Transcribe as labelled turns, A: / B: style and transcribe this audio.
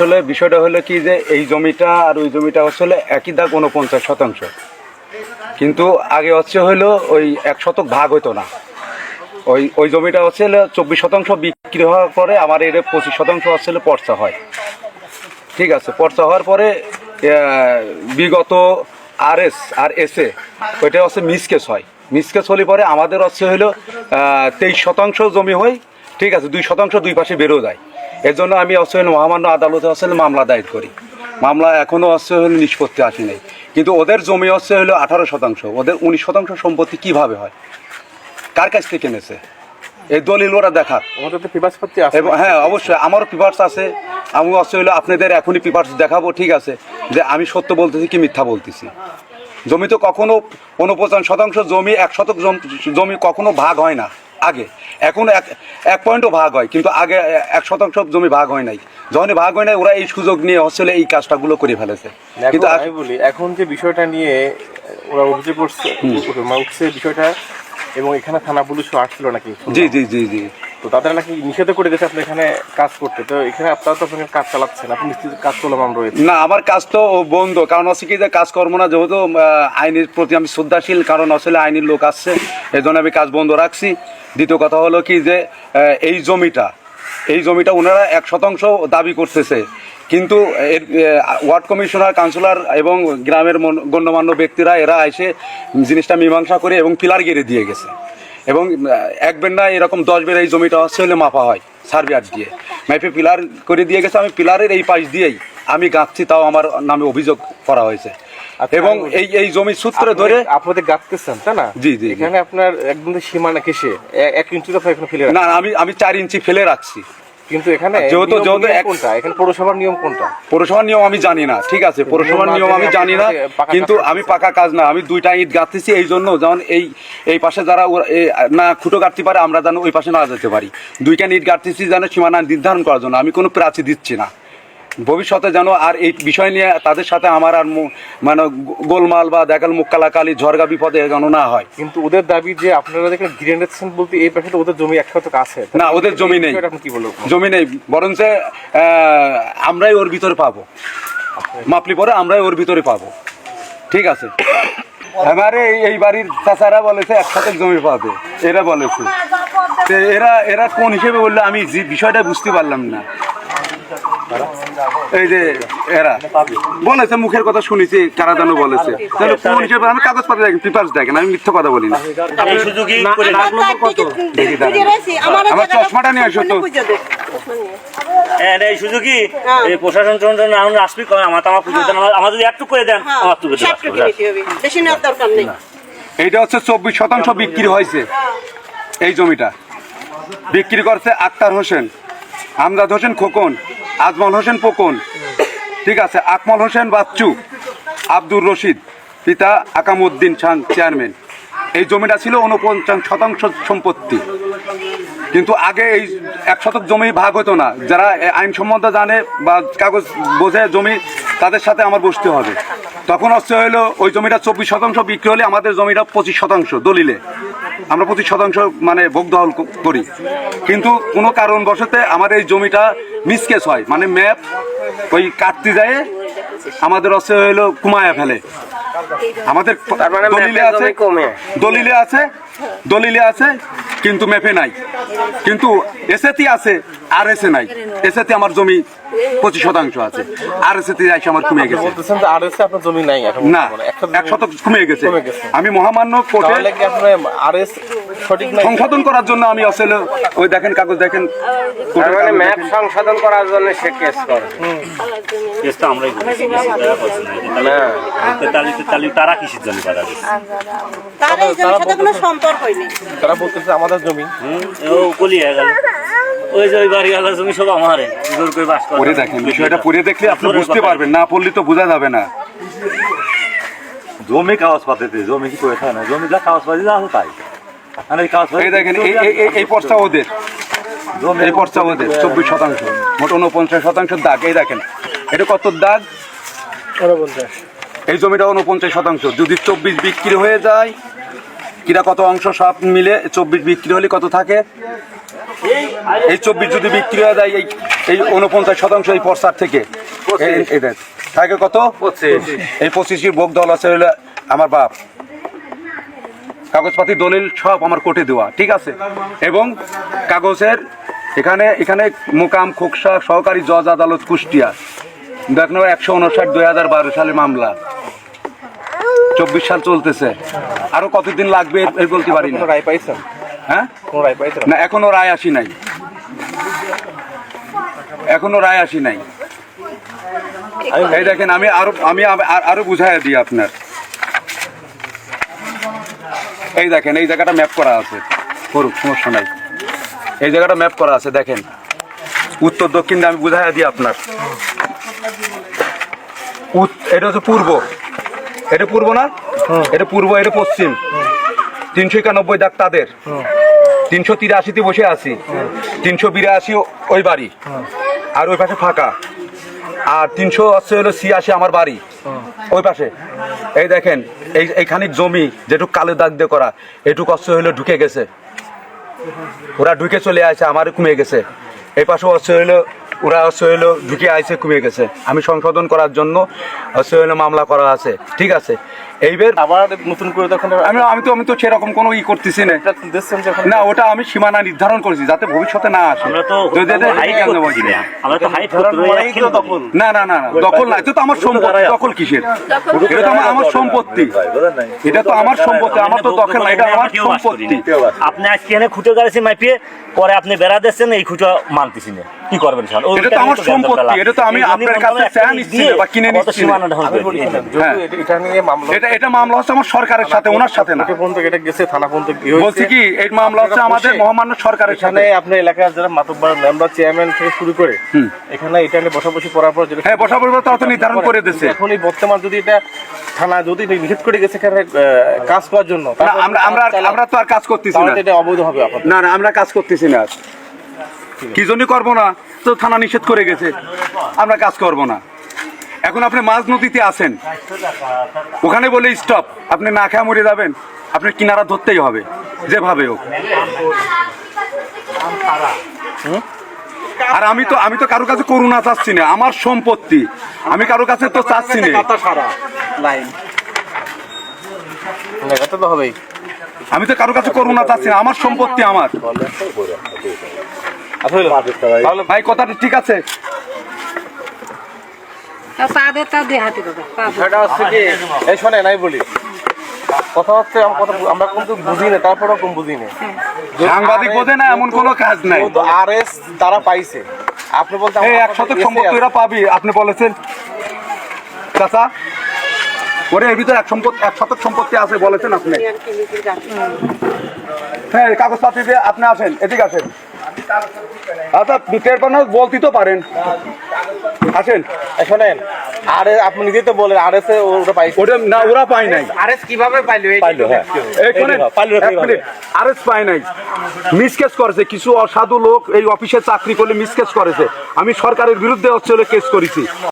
A: আসলে বিষয়টা হলো কি যে এই জমিটা আর ওই জমিটা হচ্ছিল একই দাগ উনপঞ্চাশ শতাংশ। কিন্তু আগে হচ্ছে হলো ওই এক শতক ভাগ হতো না। ওই ওই জমিটা হচ্ছে চব্বিশ শতাংশ বিক্রি হওয়ার পরে আমার এর পঁচিশ শতাংশ হচ্ছে পর্চা হয়। ঠিক আছে, পর্চা হওয়ার পরে বিগত আর এস আর এস ওইটা হচ্ছে মিসকেস হয়। মিসকেস হলে পরে আমাদের হচ্ছে হলো তেইশ শতাংশ জমি হয়, ঠিক আছে, দুই শতাংশ দুই পাশে বেরো যায়। এর জন্য আমি হচ্ছে মহামান্য আদালতে হচ্ছে মামলা দায়ের করি। মামলা এখনও হলো নিষ্পত্তি আসে নাই। কিন্তু ওদের জমি হচ্ছে হলো আঠারো শতাংশ ওদের উনিশ শতাংশ সম্পত্তি কীভাবে হয়? কার কাছ থেকে কিনেছে এই দলিল ওরা
B: আছে।
A: এবং হ্যাঁ অবশ্যই আমারও পিপার্স আছে। আমি হচ্ছে হলো আপনাদের এখনই পিপার্স দেখাবো ঠিক আছে? যে আমি সত্য বলতেছি কি মিথ্যা বলতেছি? জমি তো কখনো উনপঞ্চাশ শতাংশ জমি এক শতক জমি কখনো ভাগ হয় না। আগে। এখন এক এক পয়েন্টও ভাগ হয় কিন্তু আগে এক শতাংশ জমি ভাগ হয় নাই। যখনই ভাগ হয় নাই ওরা এই সুযোগ নিয়ে হলো এই কাজটাগুলো করে ফেলেছে। কিন্তু
B: আমি বলি এখন যে বিষয়টা নিয়ে ওরা অভিযোগ করছে মানে উঠছে বিষয়টা এবং এখানে থানা পুলিশও আসছিল নাকি?
A: জি জি জি জি।
B: তো তাদের নাকি নিষেধ করে গেছে আপনি এখানে কাজ করতে। তো এখানে আপনারা তো আপনার কাজ চালাচ্ছেন আপনি নিশ্চিত কাজ চলমান রয়েছে।
A: না আমার কাজ তো বন্ধ কারণ হচ্ছে কি যে কাজ কর্ম না যেহেতু আইনের প্রতি আমি শ্রদ্ধাশীল কারণ আসলে আইনের লোক আসছে এই জন্য আমি কাজ বন্ধ রাখছি। দ্বিতীয় কথা হলো কি যে এই জমিটা এই জমিটা ওনারা এক শতাংশ দাবি করতেছে। কিন্তু এর ওয়ার্ড কমিশনার, কাউন্সিলর এবং গ্রামের মন- গণ্যমান্য ব্যক্তিরা এরা এসে জিনিসটা মীমাংসা করে এবং পিলার গেড়ে দিয়ে গেছে। এবং এক না এরকম দশ বের এই জমিটা হচ্ছে হলে মাপা হয় সার্ভিয়ার দিয়ে। মাইপে পিলার করে দিয়ে গেছে, আমি পিলারের এই পাশ দিয়েই আমি গাঁথছি, তাও আমার নামে অভিযোগ করা হয়েছে। এবং এই এই জমি সূত্রে ধরে
B: আপনি- আপনাদের গাঁথতেছেন তাই না?
A: জি, জি।
B: এখানে আপনার একদম সীমানা কেসে এক ইঞ্চি তো এখানে ফেলে
A: না আমি আমি চার ইঞ্চি ফেলে রাখছি।
B: কিন্তু এখানে
A: যেহেতু- যেহেতু
B: কোনটা? এখানে পৌরসভার নিয়ম কোনটা?
A: পৌরসভার নিয়ম আমি জানি না ঠিক আছে পৌরসভার
B: নিয়ম
A: আমি
B: জানি
A: না কিন্তু আমি পাকা কাজ না আমি দুইটা ইট গাঁথতেছি এই জন্য যেমন এই এই পাশে যারা না খুঁটো গাঁথতে পারে আমরা যেন ওই পাশে না যেতে পারি। দুইটা ইট গাঁথতেছি যেন সীমানা নির্ধারণ করার জন্য আমি কোনো প্রাচী দিচ্ছি না। ভবিষ্যতে যেন আর এই বিষয় নিয়ে তাদের সাথে আমার আর মু- মানে গো- গোলমাল বা দেখাল মুখ কালাকালি ঝরগা বিপদে যেন না হয়।
B: কিন্তু ওদের দাবি যে আপনারা যেখানে ঘিরে নিচ্ছেন বলতে এই পাশে তো ওদের জমি এক শতক আছে
A: না ওদের জমি নেই।
B: কি বলব
A: জমি নেই। বরঞ্চ আমরাই ওর ভিতরে পাবো। মাপলি পরে আমরাই ওর ভিতরে পাবো। ঠিক আছে? এবারে এই- এই বাড়ির চাচারা বলেছে এক শতক জমি পাবে। এরা বলেছে। এরা এরা কোন হিসেবে বলল আমি যে বিষয়টা বুঝতে পারলাম না। এই যে এরা। বলেছে মুখের কথা শুনেছি কারা যেন বলেছে। তাহলে কোন হিসেবে আমি কাগজপত্র দেখেন পেপার্স দেখেন আমি মিথ্যা কথা বলি না। আমার চশমাটা নিয়ে আসো তো।
C: হ্যাঁ, এই এই প্রশাসন চন্দ্র আমরা আসবি আমার আমার পুজো দেন আমার- আমার যদি একটু করে দেন আমার তো
D: বেশি নেওয়ার দরকার নেই।
A: এইটা হচ্ছে চব্বিশ শতাংশ বিক্রি হয়েছে। এই জমিটা। বিক্রি করছে আক্তার হোসেন। আমজাদ হোসেন খোকন। আজমল হোসেন পোকন ঠিক আছে, আকমল হোসেন বাচ্চু, আব্দুর রশিদ, পিতা আকামউদ্দিন খান চেয়ারম্যান এই জমিটা ছিল উনপঞ্চাশ শতাংশ সম্পত্তি। কিন্তু আগে এই এক শতক জমি ভাগ হতো না। যারা আইন সম্বন্ধে জানে বা কাগজ বোঝে জমি তাদের সাথে আমার বসতে হবে। তখন হচ্ছে হলো ওই জমিটা চব্বিশ শতাংশ বিক্রি হলে আমাদের জমিটা পঁচিশ শতাংশ দলিলে। আমরা পঁচিশ শতাংশ মানে ভোগ দখল করি। কিন্তু কোনো কারণবশতে আমার এই জমিটা মিসকেস হয়। মানে ম্যাপ ওই কাটতে যায় আমাদের হচ্ছে হলো কুমায়া ফেলে। আমাদের দলিলে আছে দলিলে আছে দলিলে আছে কিন্তু ম্যাপে নাই। কিন্তু এসেতে আছে আর এসে নাই। এসেতে আমার জমি পঁচিশ শতাংশ আছে। আর এসেতে এসে আমার কমে গেছে।
B: বলতেছেন যে আর এসে আপনার জমি নাই এখন
A: না। এক শতক কমে গেছে। আমি মহামান্য কোর্টে
B: তাহলে কি আপনার আর এস সঠিক নাই?
A: সংশোধন করার জন্য আমি আসলে ওই দেখেন কাগজ দেখেন
E: মানে ম্যাপ। সংশোধন করার জন্য সে কেস করে।
C: কেসটা আমরাই করেছি তারা না। তাহলে- তাহলে তারা কিসের জন্য দিচ্ছে
D: তার এই জমির সাথে কোনো সম্পর্কই নেই।
B: তারা বলতেছে আমাদের জমি।
C: হুম, ও কলি হয়ে গেল। ওই যে ওই বাড়ি গেল জমি সব আমার জোর করে বাস করে
A: পড়ে দেখেন বিষয়টা পড়ে দেখলে আপনি বুঝতে পারবেন না পড়লে তো বোঝা যাবে না।
F: জমি কাগজপাতিতে জমি কি করে না? জমি যা কাগজপাতি যা আছে তাই। আর এই
A: এই দেখেন এই এই- এই- এই পর্চা ওদের।
F: জমি
A: এই পর্চা ওদের চব্বিশ শতাংশ মোট উনপঞ্চাশ শতাংশ দাগ। এই দেখেন এটা কত দাগ? এই জমিটা উনপঞ্চাশ শতাংশ। যদি চব্বিশ বিক্রি হয়ে যায় কিরা কত অংশ সব মিলে চব্বিশ বিক্রি হলে কত থাকে? এই চব্বিশ যদি বিক্রি হয়ে যায় এই এই উনপঞ্চাশ শতাংশ এই পর্সার থেকে। থাকে কত? এই পঁচিশের ভোগ দল আছে আমার বাপ। কাগজপাতি দলিল সব আমার কোর্টে দেওয়া ঠিক আছে? এবং কাগজের এখানে এখানে মোকাম খোকসা সহকারী জজ আদালত কুষ্টিয়া। দেখ একশো উনষাট দুই হাজার বারো সালে মামলা। চব্বিশ সাল চলতেছে। আরও কতদিন লাগবে এর- বলতে পারি না।
B: রায় পাইছেন?
A: হ্যাঁ?
B: রায় পাইছেন?
A: না এখনও রায় আসি নাই। এখনও রায় আসি নাই। এই দেখেন আমি আরও আমি আরও বুঝাই দিই আপনার। এই দেখেন এই জায়গাটা ম্যাপ করা আছে। করুক সমস্যা নাই। এই জায়গাটা ম্যাপ করা আছে দেখেন। উত্তর দক্ষিণ আমি বুঝাই দিই আপনার। এটা হচ্ছে পূর্ব। এটা পূর্ব না? এটা পূর্ব এটা পশ্চিম। তিনশো একানব্বই দাগ তাদের। তিনশো তিরাশিতে বসে আছি। তিনশো বিরাশি ওই বাড়ি। আর ওই পাশে ফাঁকা। আর তিনশো হচ্ছে হলো ছিয়াশি আমার বাড়ি। ওই পাশে। এই দেখেন এই এইখানে জমি যেটুক কালো দাগ দিয়ে করা এটুক হচ্ছে হলো ঢুকে গেছে। ওরা ঢুকে চলে আসে আমার কমে গেছে। এই পাশে হচ্ছে হইল ওরা হচ্ছে হইল ঢুকে আইসে কমে গেছে। আমি সংশোধন করার জন্য হচ্ছে হইল মামলা করা আছে। ঠিক আছে। এইবার
B: আবার নতুন করে তখন
A: আমি আমি তো আমি তো সেরকম কোনো ই করতেছি না। না ওটা আমি সীমানা নির্ধারণ করেছি যাতে ভবিষ্যতে না আসে?
C: না।
A: না না দখল না এটা তো আমার সম্পত্তি। দখল কিসের? এটা তো আমার- আমার সম্পত্তি। এটা তো আমার সম্পত্তি আমার তো দখল না এটা আমার সম্পত্তি।
C: আপনি আজকে এখানে খুঁটে গাড়িছি মাইপিয়ে পরে আপনি বেড়া দিচ্ছেন এই খুঁটো মানতেছি না। কি করবেন স্যার
A: এটা তো আমার সম্পত্তি, এটা তো আমি আপনার কাছে নিচ্ছি বা কিনে নিচ্ছি হ্যাঁ।
B: এটা- এটা মামলা
A: এটা মামলা হচ্ছে আমার সরকারের সাথে ওনার সাথে না।
B: পর্যন্ত এটা গেছে থানা পর্যন্ত
A: বলছি কি এই মামলা হচ্ছে আমাদের মহামান্য সরকারের সাথে।
B: আপনার এলাকার যারা মাতব্বার মেম্বার চেয়ারম্যান থেকে শুরু করে এখানে এটা নিয়ে বসাবসি করার পর যেটা
A: হ্যাঁ, বসাবসি তো নির্ধারণ করে দিয়েছে।
B: এখন এই বর্তমান যদি এটা থানা যদি নিষেধ করে গেছে কাজ করার জন্য
A: আমরা আমরা আমরা তো আর কাজ করতেছি না।
B: এটা অবৈধ হবে
A: না না আমরা কাজ করতেছি না। কি জন্য করব না? তো থানা নিষেধ করে গেছে। আমরা কাজ করব না। এখন আপনি মাঝ নদীতে আছেন। ওখানে বলে স্টপ আপনি না খেয়ে মরে যাবেন আপনি কিনারা ধরতেই হবে যেভাবে হোক। আর আমি তো আমি তো কারও কাছে করুণা চাচ্ছি না আমার সম্পত্তি। আমি কারও কাছে তো চাচ্ছি না। আমি তো কারও কাছে করুণা চাচ্ছি না আমার সম্পত্তি আমার। ভাই কথাটা ঠিক আছে?
B: হচ্ছে কি এই বলি। কথা হচ্ছে আমরা কিন্তু বুঝি না তারপরেও কম বুঝি না
A: সাংবাদিক বোঝে না এমন কোনো কাজ নাই।
B: আর এস তারা পাইছে। আপনি বলতে
A: এক শতক সম্পত্তি এরা পাবি আপনি বলেছেন। চাচা ওরে এর ভিতরে এক সম্পত্তি এক শতক সম্পত্তি আছে বলেছেন আপনি। হ্যাঁ কাগজ পাতি দিয়ে আপনি আসেন এদিকে আসেন। আচ্ছা টের পান বলতে তো পারেন। আসেন
B: শোনেন আর আপনি নিজে তো বলেন আর এস ওটা পাই
A: ওটা না ওরা পাই নাই।
E: আর এস কীভাবে পাইলো?
B: পাইলো হ্যাঁ।
A: এক মিনিট, আরেস্ট নাই। মিসকেস করেছে কিছু অসাধু লোক এই অফিসে চাকরি করলে মিসকেস করেছে। আমি সরকারের বিরুদ্ধে হচ্ছে কেস করেছি।